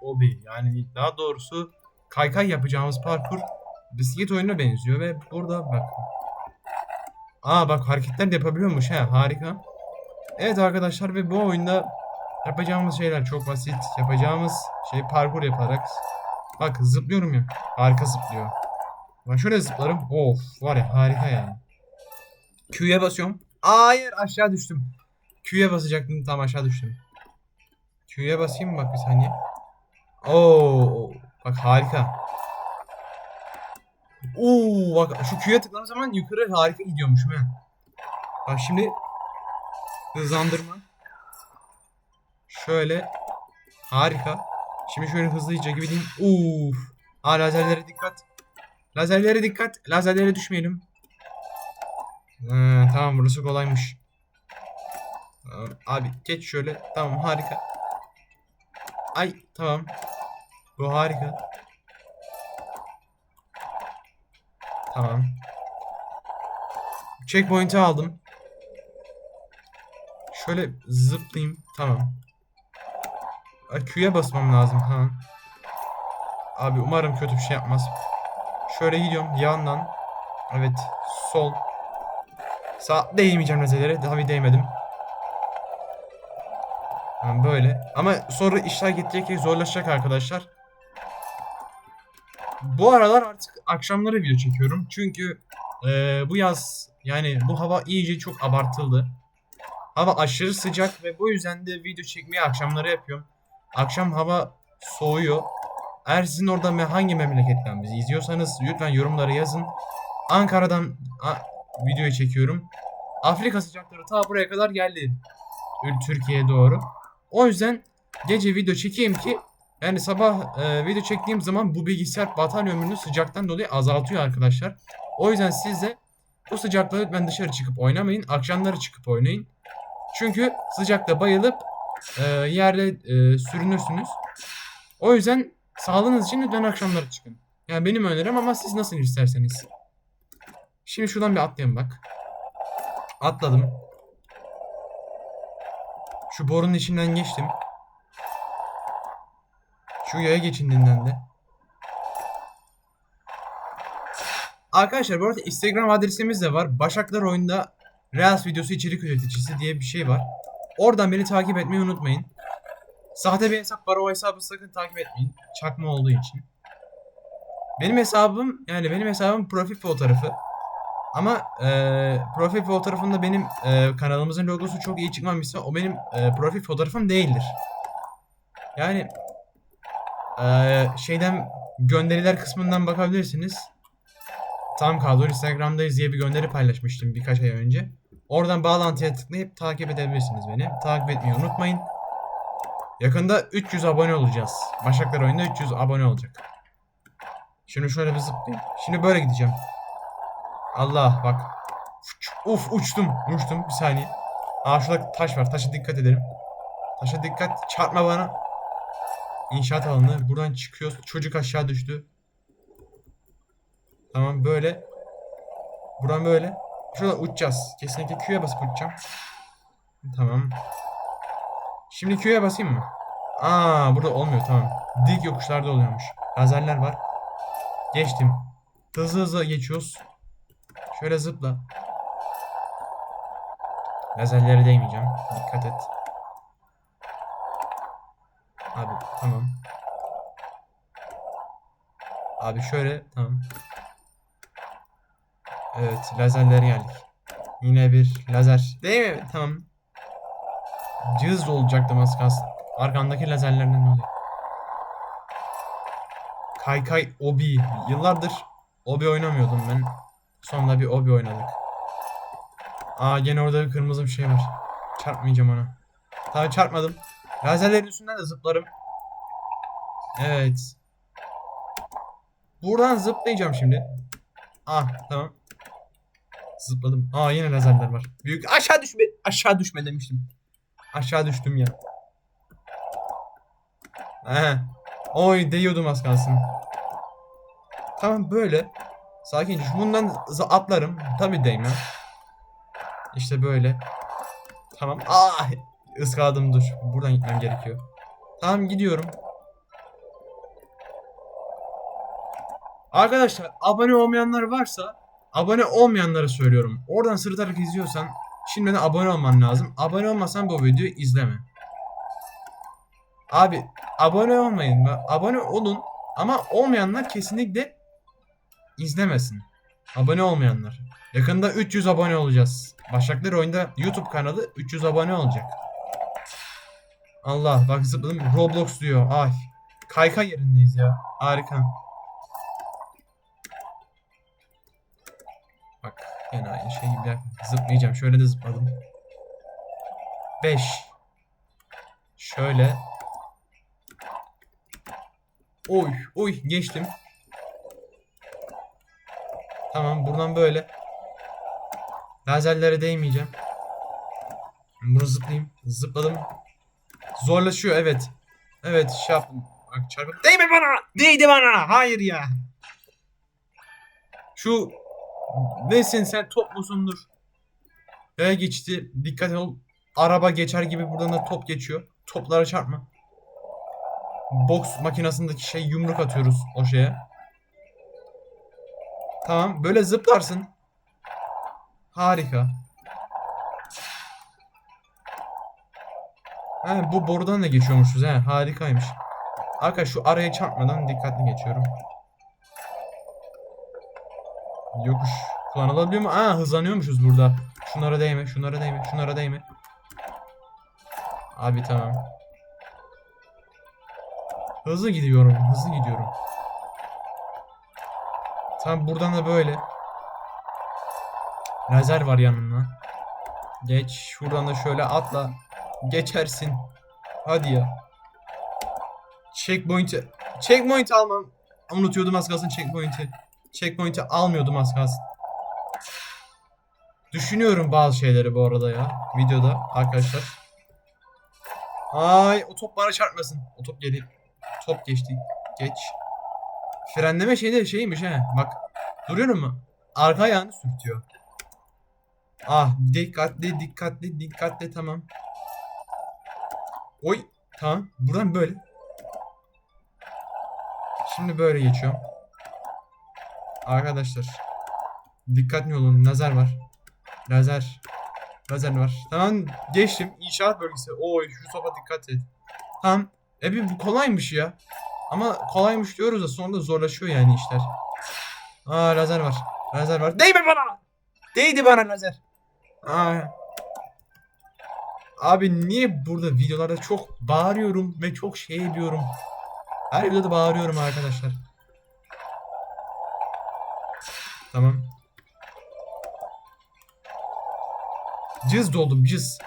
Obi yani daha doğrusu kaykay yapacağımız parkur bisiklet oyununa benziyor ve burada bak. Aa bak hareketler de yapabiliyormuş ha harika. Evet arkadaşlar ve bu oyunda yapacağımız şeyler çok basit. Yapacağımız şey parkur yaparak. Bak zıplıyorum ya. Harika zıplıyor. Bak şöyle zıplarım. Of var ya harika yani. Q'ya basıyorum. Hayır aşağı düştüm. Q'ya basacaktım tam aşağı düştüm. Q'ya basayım bak bir saniye. Oo bak harika. Oo bak şu Q'ya tıkladığım zaman yukarı harika gidiyormuşum ha. Bak şimdi hızlandırma. Şöyle harika. Şimdi şöyle hızlıca gideyim. Uf. Aa lazerlere dikkat. Lazerlere dikkat. Lazerlere düşmeyelim. Ha, tamam burası kolaymış. Tamam, Abi geç şöyle. Tamam harika. Ay tamam. Bu harika. Tamam. Checkpoint'i aldım. Şöyle zıplayayım. Tamam. Q'ya basmam lazım. Tamam. Abi umarım kötü bir şey yapmaz. Şöyle gidiyorum yandan. Evet. Sol. Sağ değmeyeceğim meselelere. Tabii değmedim. Yani böyle. Ama sonra işler gittikçe zorlaşacak arkadaşlar. Bu aralar artık akşamları video çekiyorum. Çünkü eee, bu yaz yani bu hava iyice çok abartıldı. Hava aşırı sıcak ve bu yüzden de video çekmeyi akşamları yapıyorum. Akşam hava soğuyor. Eğer sizin orada me- hangi memleketten bizi izliyorsanız lütfen yorumlara yazın. Ankara'dan videoyu çekiyorum. Afrika sıcakları ta buraya kadar geldi. Türkiye'ye doğru. O yüzden gece video çekeyim ki yani sabah e, video çektiğim zaman bu bilgisayar batarya ömrünü sıcaktan dolayı azaltıyor arkadaşlar. O yüzden siz de bu sıcakta lütfen dışarı çıkıp oynamayın. Akşamları çıkıp oynayın. Çünkü sıcakta bayılıp e, yerde e, sürünürsünüz. O yüzden sağlığınız için lütfen akşamları çıkın. Yani benim önerim ama siz nasıl isterseniz. Şimdi şuradan bir atlayayım bak. Atladım. Şu borunun içinden geçtim. Şu yaya geçidinden de. Arkadaşlar bu arada Instagram adresimiz de var. Başaklar oyunda Reels videosu içerik üreticisi diye bir şey var. Oradan beni takip etmeyi unutmayın. Sahte bir hesap var o hesabı sakın takip etmeyin. Çakma olduğu için. Benim hesabım yani benim hesabım profil fotoğrafı. Ama eee profil fotoğrafında benim eee, kanalımızın logosu çok iyi çıkmamışsa o benim eee, profil fotoğrafım değildir. Yani eee, şeyden gönderiler kısmından bakabilirsiniz. Tam kadro Instagram'dayız diye bir gönderi paylaşmıştım birkaç ay önce. Oradan bağlantıya tıklayıp takip edebilirsiniz beni. Takip etmeyi unutmayın. Yakında 300 abone olacağız. Başaklar oyunda 300 abone olacak. Şimdi şöyle bir zıplayayım. Şimdi böyle gideceğim. Allah bak. Uf uçtum. Uçtum. Bir saniye. Aa şurada taş var. Taşa dikkat edelim. Taşa dikkat. Çarpma bana. İnşaat alanı. Buradan çıkıyoruz. Çocuk aşağı düştü. Tamam böyle. Buradan böyle. Şuradan uçacağız. Kesinlikle Q'ya basıp uçacağım. Tamam. Şimdi Q'ya basayım mı? Aa burada olmuyor tamam. Dik yokuşlarda oluyormuş. Lazerler var. Geçtim. Hızlı hızlı geçiyoruz. Şöyle zıpla. Lazerlere değmeyeceğim. Dikkat et. Abi tamam. Abi şöyle tamam. Evet lazerlere geldik. Yine bir lazer. Değil mi? Tamam. Cihaz olacaktım az kalsın. Arkandaki lazerlerden oluyor. Kaykay Obi. Yıllardır Obi oynamıyordum ben. Sonunda bir Obi oynadık. Aa gene orada bir kırmızı bir şey var. Çarpmayacağım ona. Tabii çarpmadım. Lazerlerin üstünden de zıplarım. Evet. Buradan zıplayacağım şimdi. Ah tamam. Zıpladım. Aa yine lazerler var. Büyük aşağı düşme. Aşağı düşme demiştim. Aşağı düştüm ya. He. Oy değiyordum az kalsın. Tamam böyle. Sakin. Bundan atlarım. Tabi değmem. İşte böyle. Tamam. Ah! Iskaladım dur. Buradan gitmem gerekiyor. Tamam gidiyorum. Arkadaşlar abone olmayanlar varsa abone olmayanlara söylüyorum. Oradan sırıtarak izliyorsan şimdiden abone olman lazım. Abone olmasan bu videoyu izleme. Abi abone olmayın. Abone olun ama olmayanlar kesinlikle izlemesin. Abone olmayanlar. Yakında 300 abone olacağız. Başaklar oyunda YouTube kanalı 300 abone olacak. Allah bak zıpladım. Roblox diyor. Ay. Kayka yerindeyiz ya. Harika. Bak yine aynı şey gibi zıplayacağım. Şöyle de zıpladım. 5 Şöyle. Oy oy geçtim. Tamam buradan böyle. Lazerlere değmeyeceğim. Bunu zıplayayım. Zıpladım. Zorlaşıyor evet. Evet şey yaptım. Bak çarpı. Değme bana! Değdi bana! Hayır ya. Şu nesin sen top musundur? Ve geçti. Dikkat ol. Araba geçer gibi buradan da top geçiyor. Toplara çarpma. Boks makinesindeki şey yumruk atıyoruz o şeye. Tamam böyle zıplarsın. Harika. He, bu borudan da geçiyormuşuz he. Harikaymış. Arkadaşlar şu araya çarpmadan dikkatli geçiyorum. Yokuş kullanılabiliyor mu? Aa hızlanıyormuşuz burada. Şunlara değme, şunlara değme, şunlara değme. Abi tamam. Hızlı gidiyorum, hızlı gidiyorum. Tamam buradan da böyle. Lazer var yanında. Geç. Şuradan da şöyle atla. Geçersin. Hadi ya. Checkpoint'i. Checkpoint almam. Unutuyordum az kalsın checkpoint'i. Checkpoint'i almıyordum az kalsın. Düşünüyorum bazı şeyleri bu arada ya. Videoda arkadaşlar. Ay o top bana çarpmasın. O top geliyor. Top geçti. Geç. Frenleme şeyi de şeymiş he. Bak. Duruyorum mu? Arka ayağını sürtüyor. Ah dikkatli dikkatli dikkatli tamam. Oy tamam. Buradan böyle. Şimdi böyle geçiyorum. Arkadaşlar. Dikkatli olun. Lazer var. Lazer. Lazer var. Tamam geçtim. İnşaat bölgesi. Oy şu topa dikkat et. Tamam. E bir bu kolaymış ya. Ama kolaymış diyoruz da sonra da zorlaşıyor yani işler. Aa lazer var. Lazer var. Değme bana. Değdi bana lazer. Aa. Abi niye burada videolarda çok bağırıyorum ve çok şey diyorum. Her videoda bağırıyorum arkadaşlar. Tamam. Cız doldum cız.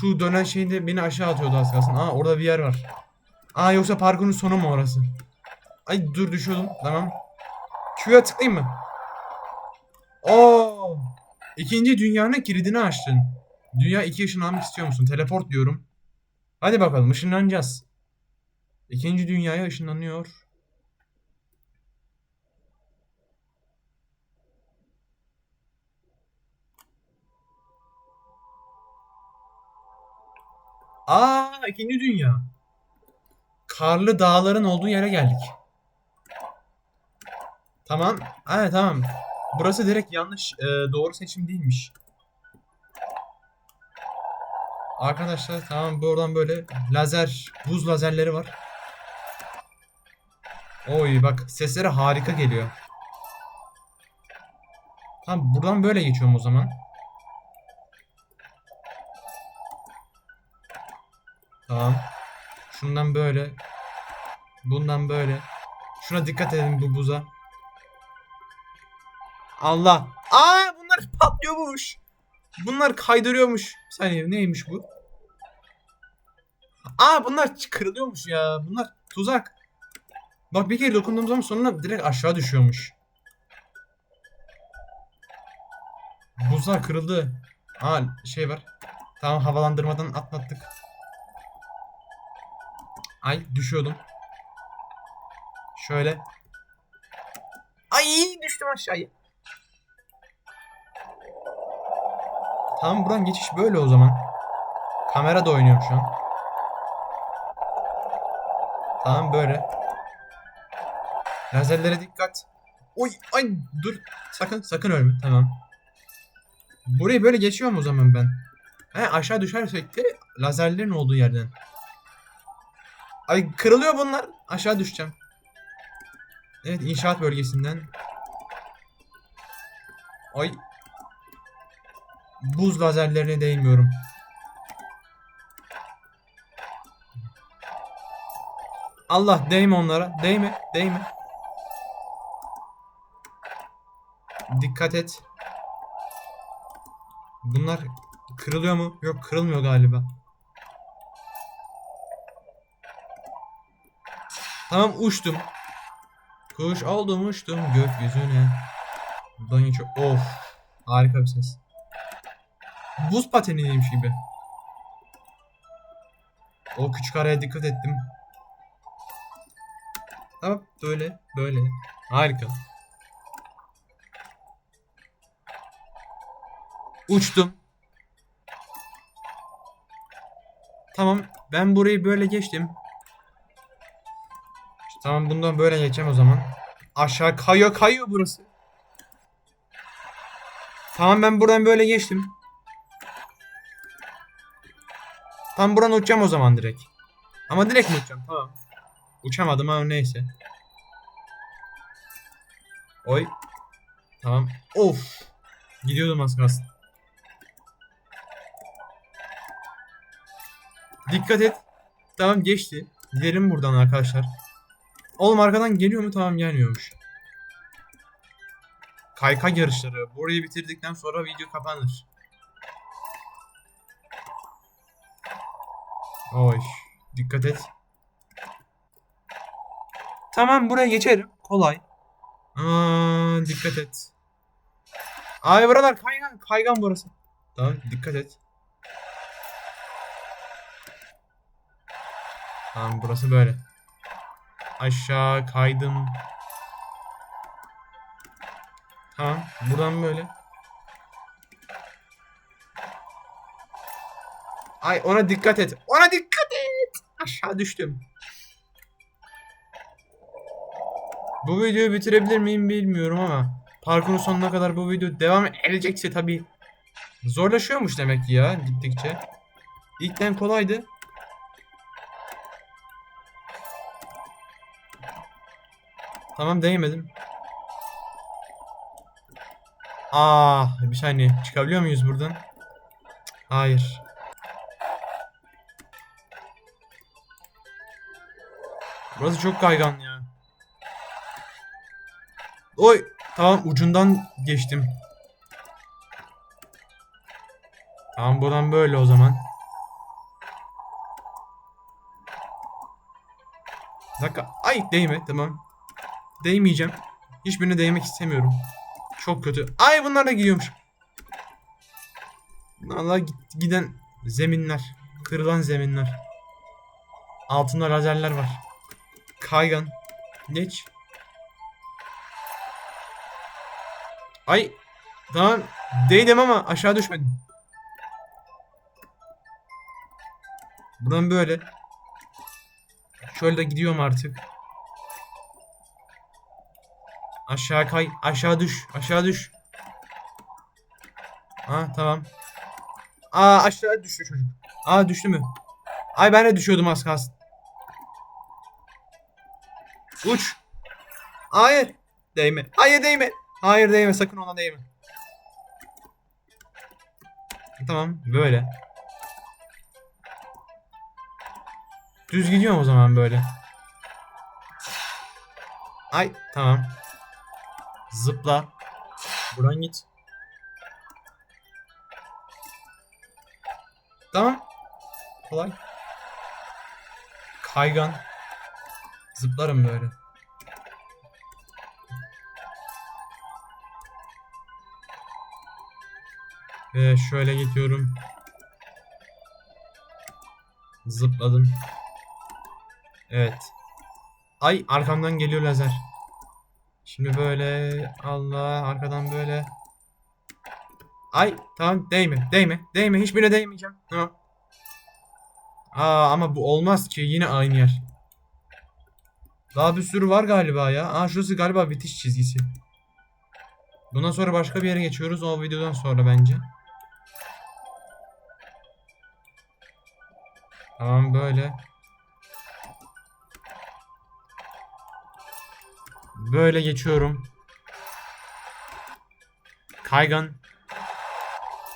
Şu dönen şeyinde beni aşağı atıyordu az kalsın. Aa orada bir yer var. Aa yoksa parkurun sonu mu orası? Ay dur düşüyordum. Tamam. Q'ya tıklayayım mı? Oo! İkinci dünyanın kilidini açtın. Dünya iki ışınlanmak istiyor musun? Teleport diyorum. Hadi bakalım ışınlanacağız. İkinci dünyaya ışınlanıyor. Aa ikinci dünya. Karlı dağların olduğu yere geldik. Tamam. Evet tamam. Burası direkt yanlış e, doğru seçim değilmiş. Arkadaşlar tamam buradan böyle lazer buz lazerleri var. Oy bak sesleri harika geliyor. Tamam buradan böyle geçiyorum o zaman. Tamam. Şundan böyle. Bundan böyle. Şuna dikkat edin bu buza. Allah. Aa bunlar patlıyormuş. Bunlar kaydırıyormuş. Saniye neymiş bu? Aa bunlar kırılıyormuş ya. Bunlar tuzak. Bak bir kere dokunduğum zaman sonra direkt aşağı düşüyormuş. Buzlar kırıldı. Aa şey var. Tamam havalandırmadan atlattık. Ay düşüyordum. Şöyle. Ay düştüm aşağıya. Tamam buradan geçiş böyle o zaman. Kamera da oynuyorum şu an. Tamam böyle. Lazerlere dikkat. Oy ay dur. Sakın sakın ölme. Tamam. Burayı böyle geçiyorum o zaman ben. He aşağı düşersek de lazerlerin olduğu yerden. Ay kırılıyor bunlar. Aşağı düşeceğim. Evet inşaat bölgesinden. Ay. Buz lazerlerine değmiyorum. Allah değme onlara. Değme. Değme. Dikkat et. Bunlar kırılıyor mu? Yok kırılmıyor galiba. Tamam uçtum. Kuş oldum uçtum gökyüzüne. Buradan geçiyor. Of. Harika bir ses. Buz pateniymiş gibi. O küçük araya dikkat ettim. Tamam böyle böyle. Harika. Uçtum. Tamam ben burayı böyle geçtim. Tamam bundan böyle geçeceğim o zaman. Aşağı kayıyor kayıyor burası. Tamam ben buradan böyle geçtim. Tam buradan uçacağım o zaman direkt. Ama direkt mi uçacağım? Tamam. Uçamadım ama neyse. Oy. Tamam. Of. Gidiyordum az kalsın. Dikkat et. Tamam geçti. Gidelim buradan arkadaşlar. Oğlum arkadan geliyor mu? Tamam gelmiyormuş. Kaykay yarışları. Burayı bitirdikten sonra video kapanır. Oy. Dikkat et. Tamam buraya geçerim. Kolay. Aa, dikkat et. Ay buralar kaygan. Kaygan burası. Tamam dikkat et. Tamam burası böyle. Aşağı kaydım. Tamam buradan böyle. Ay ona dikkat et. Ona dikkat et. Aşağı düştüm. Bu videoyu bitirebilir miyim bilmiyorum ama parkurun sonuna kadar bu video devam edecekse tabii zorlaşıyormuş demek ki ya gittikçe. İlkten kolaydı. Tamam değmedim. Aa, bir saniye. Çıkabiliyor muyuz buradan? Hayır. Burası çok kaygan ya. Oy, tamam ucundan geçtim. Tamam buradan böyle o zaman. Bir dakika. Ay değme tamam. Değmeyeceğim. Hiçbirine değmek istemiyorum. Çok kötü. Ay bunlar da gidiyormuş. Allah giden zeminler. Kırılan zeminler. Altında lazerler var. Kaygan. Geç. Ay. Tamam. Değdim ama aşağı düşmedim. Buradan böyle. Şöyle de gidiyorum artık. Aşağı kay. Aşağı düş. Aşağı düş. Ha tamam. Aa aşağı düştü çocuk. Aa düştü mü? Ay ben de düşüyordum az kalsın. Uç. Hayır. Değme. Hayır değme. Hayır değme. Sakın ona değme. Tamam. Böyle. Düz gidiyorum o zaman böyle. Ay tamam. Zıpla. Buradan git. Tamam. Kolay. Kaygan. Zıplarım böyle. Ve şöyle gidiyorum. Zıpladım. Evet. Ay arkamdan geliyor lazer. Şimdi böyle Allah arkadan böyle. Ay tamam değme değme değme hiçbirine değmeyeceğim. Tamam. Aa ama bu olmaz ki yine aynı yer. Daha bir sürü var galiba ya. Aa şurası galiba bitiş çizgisi. Bundan sonra başka bir yere geçiyoruz. O videodan sonra bence. Tamam böyle. Böyle geçiyorum. Kaygan.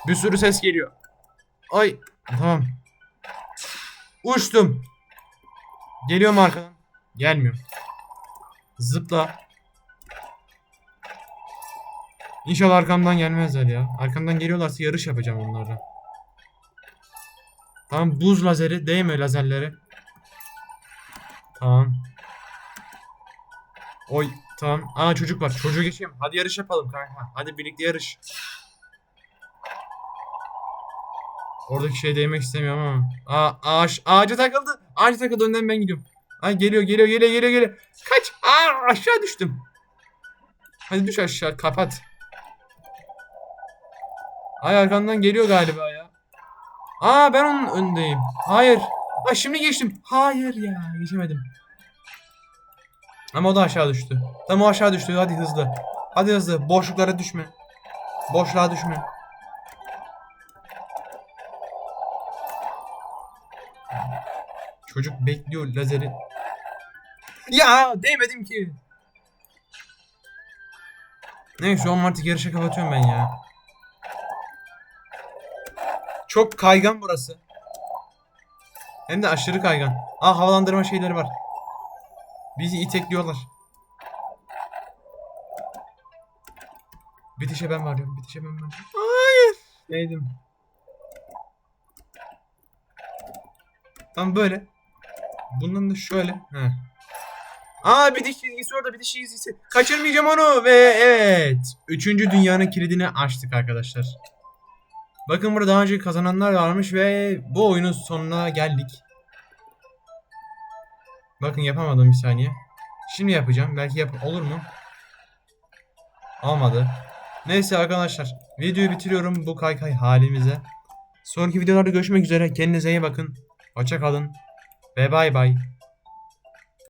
Bir sürü ses geliyor. Ay tamam. Uçtum. Geliyor mu arkadan? Gelmiyor. Zıpla. İnşallah arkamdan gelmezler ya. Arkamdan geliyorlarsa yarış yapacağım onlarla. Tamam buz lazeri değme lazerlere. Tamam. Oy tamam. Aa çocuk var. Çocuğu geçeyim. Hadi yarış yapalım kanka. Hadi birlikte yarış. Oradaki şeye değmek istemiyorum ama. Aa ağaç ağaca takıldı. Ağaca takıldı önden ben gidiyorum. Ay geliyor geliyor geliyor geliyor geliyor. Kaç. Aa aşağı düştüm. Hadi düş aşağı kapat. Ay arkandan geliyor galiba ya. Aa ben onun öndeyim. Hayır. Ay şimdi geçtim. Hayır ya geçemedim. Ama o da aşağı düştü. Tam o aşağı düştü. Hadi hızlı. Hadi hızlı. Boşluklara düşme. Boşluğa düşme. Çocuk bekliyor lazeri. Ya değmedim ki. Neyse o artık yarışa kapatıyorum ben ya. Çok kaygan burası. Hem de aşırı kaygan. Aa havalandırma şeyleri var. Bizi itekliyorlar. Bitişe ben varıyorum. Bitişe ben varıyorum. Hayır. Neydim? Tam böyle. Bundan da şöyle. He. Aa bitiş çizgisi orada bitiş çizgisi. Kaçırmayacağım onu ve evet. Üçüncü dünyanın kilidini açtık arkadaşlar. Bakın burada daha önce kazananlar varmış ve bu oyunun sonuna geldik. Bakın yapamadım bir saniye. Şimdi yapacağım. Belki yap olur mu? Olmadı. Neyse arkadaşlar. Videoyu bitiriyorum bu kaykay halimize. Sonraki videolarda görüşmek üzere. Kendinize iyi bakın. Hoşça kalın. Ve bay bay.